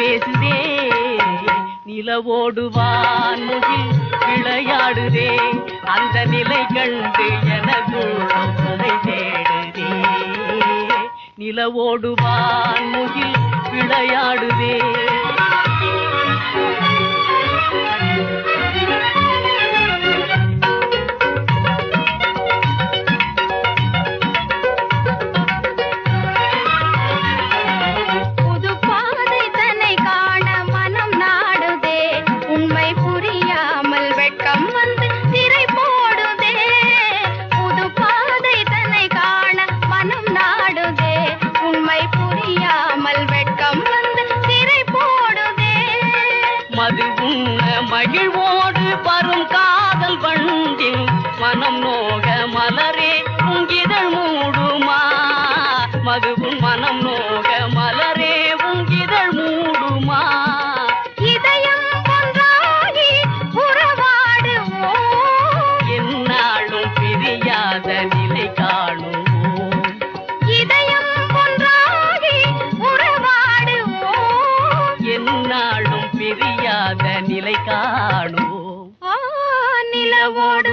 பேசுதே. நிலவோடுவான் முகில் விளையாடுதே. அந்த நிலை கண்டு எனக்குள்ளம் தேடுதே. நிலவோடுவான் முகில் விளையாடுதே. மகிழ்வோடு வரும் காதல் வண்டில் மனம் நோக மலரே உங்கிதழ் மூடுமா? மதுவும் மனம் நோக மலரே உங்கிதழ் மூடுமா? என்னாலும் பிரியாத நிலை காணும். நிலை காணும். நிலவோடு